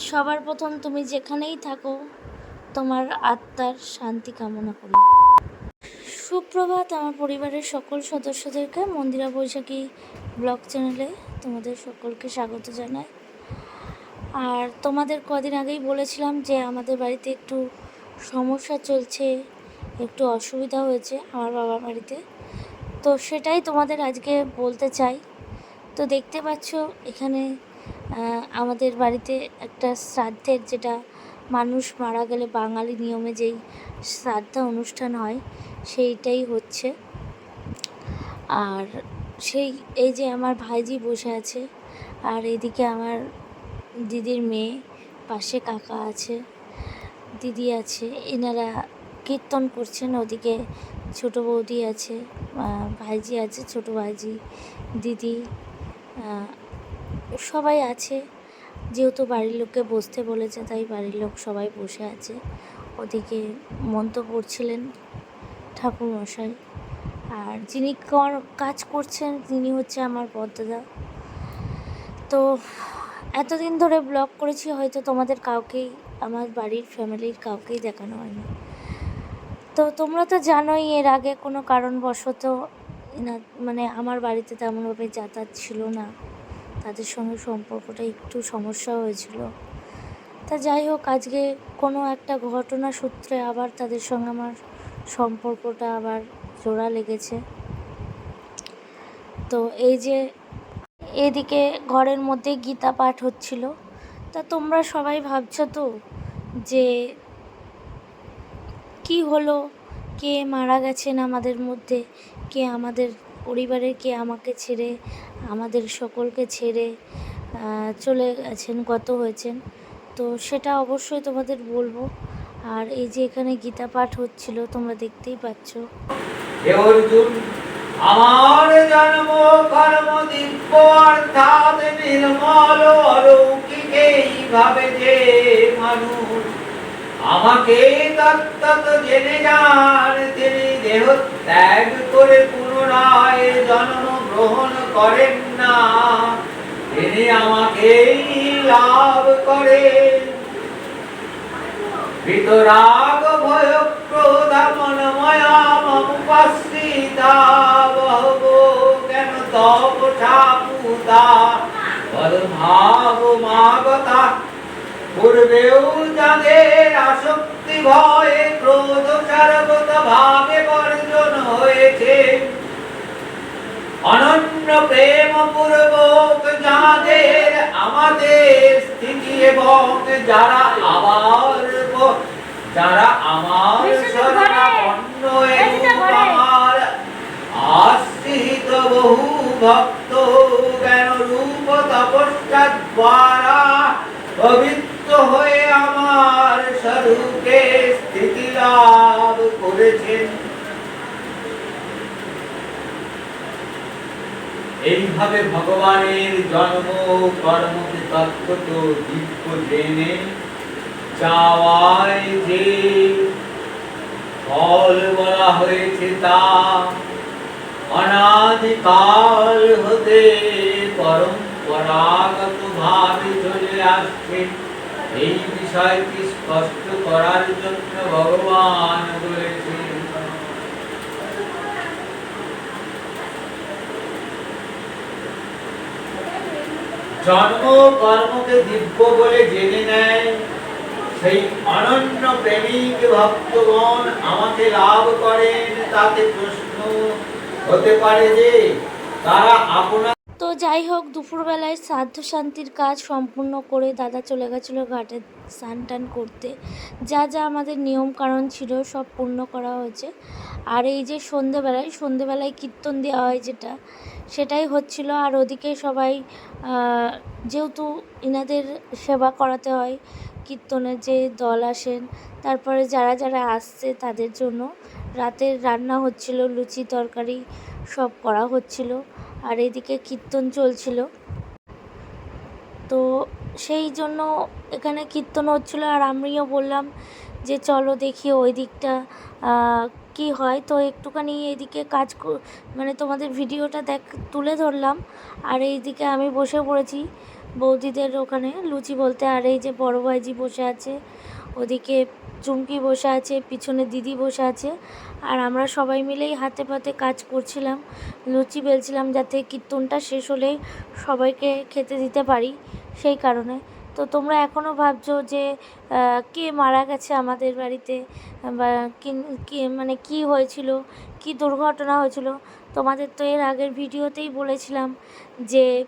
সবার প্রথম তুমি যেখানেই থাকো, তোমার আত্মার শান্তি কামনা করি। সুপ্রভাত আমার পরিবারের সকল সদস্যদেরকে মন্দিরা বৈশাখী ব্লগ চ্যানেলে তোমাদের সকলকে স্বাগত জানাই। আর তোমাদের কদিন আগেই বলেছিলাম যে আমাদের বাড়িতে একটু সমস্যা চলছে, একটু অসুবিধা হয়েছে আমার বাবার বাড়িতে। তো সেটাই তোমাদের আজকে বলতে চাই। তো দেখতে পাচ্ছ এখানে আমাদের বাড়িতে একটা শ্রাদ্ধের যেটা মানুষ মারা গেলে বাঙালি নিয়মে যেই শ্রাদ্ধ অনুষ্ঠান হয়, সেইটাই হচ্ছে। আর সেই, এই যে আমার ভাইজি বসে আছে, আর এদিকে আমার দিদির মেয়ে, পাশে কাকা আছে, দিদি আছে, এনারা কীর্তন করছেন, ওদিকে ছোট বৌদি আছে ভাইজি আছে, ছোট ভাইজি, দিদি সবাই আছে। যেহেতু বাড়ির লোককে বসতে বলেছে, তাই বাড়ির লোক সবাই বসে আছে। ওদিকে মন্ত্র পড়ছিলেন ঠাকুরমশাই। আর যিনি কাজ করছেন, তিনি হচ্ছে আমার বদ্দাদা তো এতদিন ধরে ব্লগ করেছি, হয়তো তোমাদের কাউকেই, আমার বাড়ির ফ্যামিলির কাউকেই দেখানো হয়নি। তো তোমরা তো জানোই, এর আগে কোনো কারণবশত মানে আমার বাড়িতে তেমনভাবে যাতায়াত ছিল না। তাদের সঙ্গে সম্পর্কটা একটু সমস্যা হয়েছিল। তা যাই হোক, আজকে কোনো একটা ঘটনা সূত্রে আবার তাদের সঙ্গে আমার সম্পর্কটা আবার জোড়া লেগেছে। তো এই যে এদিকে ঘরের মধ্যে গীতা পাঠ হচ্ছিল, তা তোমরা সবাই ভাবছ তো যে কি হলো? কে মারা গেছেন আমাদের মধ্যে? কে আমাদের পরিবারের, কে আমাকে ছেড়ে আমাদের সকলকে ছেড়ে চলে গেছেন, গত হয়েছেন। তো সেটা অবশ্যই তোমাদের বলব। আর এই যে এখানে গীতা পাঠ হচ্ছিল, তোমরা দেখতেই পাচ্ছ। আমার জন্ম, কর্ম, দিব্য অর্থাৎ নির্মল অলৌকিক এইভাবে যে মানুষ আমাকে জেনে যান, তিনি দেহ ত্যাগ করে পুনরায় জন্ম গ্রহণ করেন না। তিনি আমাকেই লাভ করেন। বিতরাগ ভয় কেন তপ মাগতা, পূর্বেও যাদের আসক্তি ভয়ে ক্রোধ সারগত ভাবে বর্জন হয়েছে অনন্য প্রেম পূর্বক যাদের আমাদের স্থিতি এবং যারা আবার যারা আমার শরণাপন্ন আমার আশ্রিত বহু ভক্ত জ্ঞান রূপ তপস্যা দ্বারা পবিত্র হয়ে আমার স্বরূপে স্থিতি লাভ করেছেন? এইভাবে ভগবানের জন্ম কর্মকে জেনে চাওয়ায় যে ফল বলা হয়েছে তা অনাদিকাল হতে পরম্পরাগত ভাবে চলে আসছে। এই বিষয়টি স্পষ্ট করার জন্য ভগবান বলেছেন জন্ম কর্মকে দিব্য বলে জেনে নেয়। সেই অনন্য প্রেমিক ভক্তগণ আমাকে লাভ করেন তাতে প্রশ্ন হতে পারে যে তারা আপনার তো যাই হোক, দুপুরবেলায় শ্রাদ্ধ শান্তির কাজ সম্পূর্ণ করে দাদা চলে গেছিল ঘাটে স্নান টান করতে। যা যা আমাদের নিয়ম কারণ ছিল সব পূর্ণ করা হয়েছে। আর এই যে সন্ধেবেলায় সন্ধেবেলায় কীর্তন দেওয়া হয় যেটা, সেটাই হচ্ছিল। আর ওদিকে সবাই যেহেতু ইনাদের সেবা করাতে হয়, কীর্তনের যে দল আসেন, তারপরে যারা যারা আসছে তাদের জন্য রাতের রান্না হচ্ছিল, লুচি, তরকারি সব করা হচ্ছিল, আর এদিকে কীর্তন চলছিল। তো সেই জন্য এখানে কীর্তন হচ্ছিল, আর আমিও বললাম যে চলো দেখি ওই দিকটা কি হয়? তো একটুখানি এদিকে কাজ মানে তোমাদের ভিডিওটা দেখ, তুলে ধরলাম। আর এইদিকে আমি বসে পড়েছি বৌদিদের ওখানে, লুচি বলতে। আর এই যে বড় ভাইজি বসে আছে, ওদিকে চুমকি বসে আছে, পিছনে দিদি বসে আছে। আর আমরা সবাই মিলেই হাতে পাতে কাজ করছিলাম। লুচি বেলছিলাম যাতে কীর্তনটা শেষ হলেই সবাইকে খেতে দিতে পারি, সেই কারণে। তো তোমরা এখনও ভাবছ যে কে মারা গেছে আমাদের বাড়িতে? বা কি- মানে কি হয়েছিল? কি দুর্ঘটনা হয়েছিল? তোমাদের তো এর আগের ভিডিওতেই বলেছিলাম যে,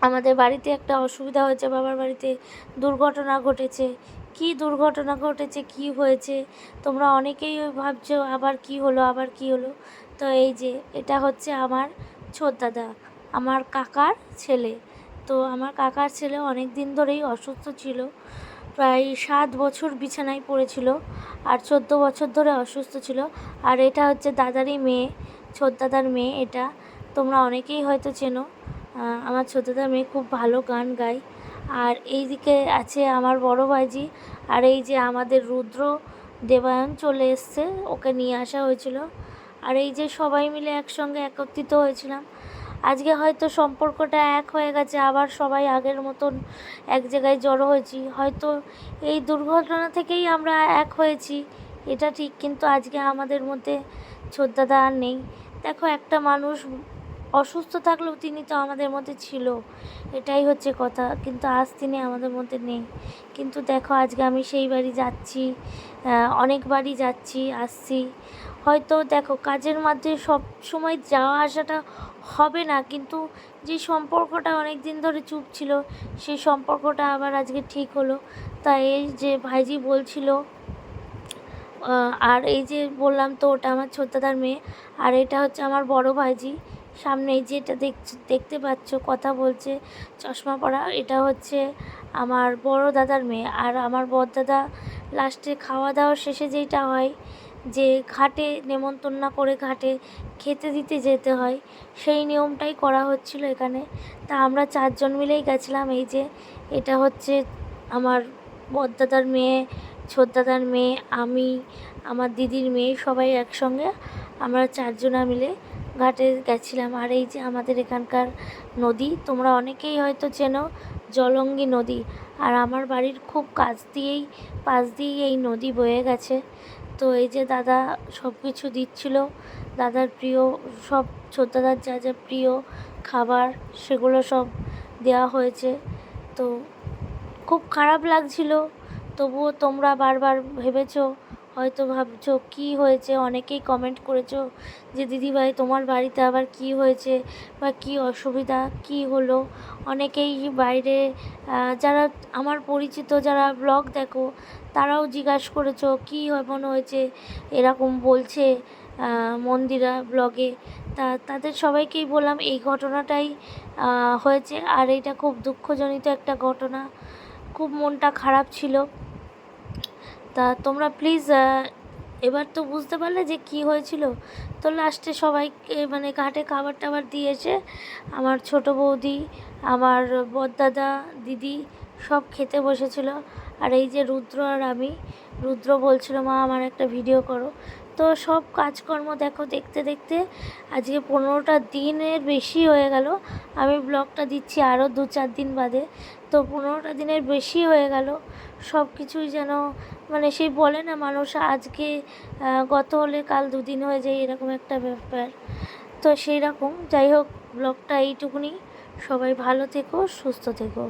আমাদের বাড়িতে একটা অসুবিধা হয়েছে, বাবার বাড়িতে দুর্ঘটনা ঘটেছে। কি দুর্ঘটনা ঘটেছে? কি হয়েছে? তোমরা অনেকেই ভাবছ আবার কি হলো, আবার কি হলো? তো এই যে, এটা হচ্ছে আমার ছোট দাদা, আমার কাকার ছেলে। তো আমার কাকার ছেলে অনেক দিন ধরেই অসুস্থ ছিল। প্রায় সাত বছর বিছানায় পড়েছিল আর চোদ্দ বছর ধরে অসুস্থ ছিল। আর এটা হচ্ছে দাদারই মেয়ে ছোটদাদার মেয়ে এটা। তোমরা অনেকেই হয়তো চেনো। আমার ছোটদাদার মেয়ে খুব ভালো গান গায়। আর এই দিকে আছে আমার বড় ভাইজি। আর এই যে আমাদের রুদ্র দেবায়ন চলে এসছে, ওকে নিয়ে আসা হয়েছিল। আর এই যে সবাই মিলে একসঙ্গে একত্রিত হয়েছিলাম। আজকে হয়তো সম্পর্কটা এক হয়ে গেছে, আবার সবাই আগের মতন এক জায়গায় জড়ো হয়েছি। হয়তো এই দুর্ঘটনা থেকেই আমরা এক হয়েছি, এটা ঠিক, কিন্তু আজকে আমাদের মধ্যে ছোটদাদা আর নেই। দেখো, একটা মানুষ অসুস্থ থাকলেও তিনি তো আমাদের মধ্যে ছিল, এটাই হচ্ছে কথা, কিন্তু আজ তিনি আমাদের মধ্যে নেই। কিন্তু দেখো, আজকে আমি সেই বাড়ি যাচ্ছি অনেক বাড়ি যাচ্ছি, আসছি। হয়তো দেখো, কাজের মধ্যে সব সময় যাওয়া আসাটা হবে না, কিন্তু যে সম্পর্কটা অনেক দিন ধরে চুপ ছিল সেই সম্পর্কটা আবার আজকে ঠিক হলো। তাই এই যে ভাইজি বলছিল আর এই যে বললাম তো, ওটা আমার ছোটদাদার মেয়ে, আর এটা হচ্ছে আমার বড় ভাইজি। সামনে এই যেটা দেখ, দেখতে পাচ্ছ, কথা বলছে, চশমা পরা, এটা হচ্ছে আমার বড় দাদার মেয়ে। আর আমার বড় দাদা লাস্টে খাওয়া দাওয়া শেষে যেটা হয়, যে ঘাটে নেমন্তন্ন করে ঘাটে খেতে দিতে যেতে হয়। সেই নিয়মটাই করা হচ্ছিল এখানে। তা আমরা চারজন মিলেই গেছিলাম। এই যে এটা হচ্ছে আমার বড়দাদার মেয়ে, ছোটদাদার মেয়ে, আমি, আমার দিদির মেয়ে সবাই একসঙ্গে আমরা চারজনা মিলে ঘাটে গেছিলাম। আর এই যে আমাদের এখানকার নদী, তোমরা অনেকেই হয়তো চেনো জলঙ্গি নদী। আর আমার বাড়ির খুব কাছ দিয়েই, পাশ দিয়েই এই নদী বয়ে গেছে। তো এই যে দাদা সব কিছু দিচ্ছিল, দাদার প্রিয়, সব ছোটদাদার যা যা প্রিয় খাবার সেগুলো সব দেওয়া হয়েছে। তো খুব খারাপ লাগছিল, তবুও তোমরা বারবার ভেবেছো, হয়তো ভাবছ কী হয়েছে, অনেকেই কমেন্ট করেছ যে, দিদিভাই, তোমার বাড়িতে আবার কি হয়েছে বা কী অসুবিধা, কী হলো? অনেকেই বাইরে যারা আমার পরিচিত, যারা ব্লগ দেখো তারাও জিজ্ঞাসা করেছ কী এমন হয়েছে? এরকম বলছে মন্দিরা ব্লগে। তা, তাদের সবাইকেই বললাম, এই ঘটনাটাই হয়েছে। আর এটা খুব দুঃখজনিত একটা ঘটনা। খুব মনটা খারাপ ছিল। তা, তোমরা প্লিজ এবার তো বুঝতে পারলে যে কি হয়েছিল। তো লাস্টে সবাইকে মানে ঘাটে খাবার টাবার দিয়েছে। আমার ছোট বৌদি, আমার বড়দাদা, দিদি সব খেতে বসেছিল। আর এই যে রুদ্র আর আমি, রুদ্র বলছিল, মা, আমার একটা ভিডিও করো। তো সব কাজকর্ম দেখো, দেখতে দেখতে আজকে পনেরোটা দিনের বেশি হয়ে গেল। আমি ব্লগটা দিচ্ছি আরও দু চার দিন বাদে। তো পনেরোটা দিনের বেশি হয়ে গেল। সব কিছুই যেন মানে সেই বলে না, মানুষ আজকে গত হলে কাল দুদিন হয়ে যায়, এরকম একটা ব্যাপার। তো সেই রকম যাই হোক ব্লগটা এইটুকুনি। সবাই ভালো থেকো, সুস্থ থেকো।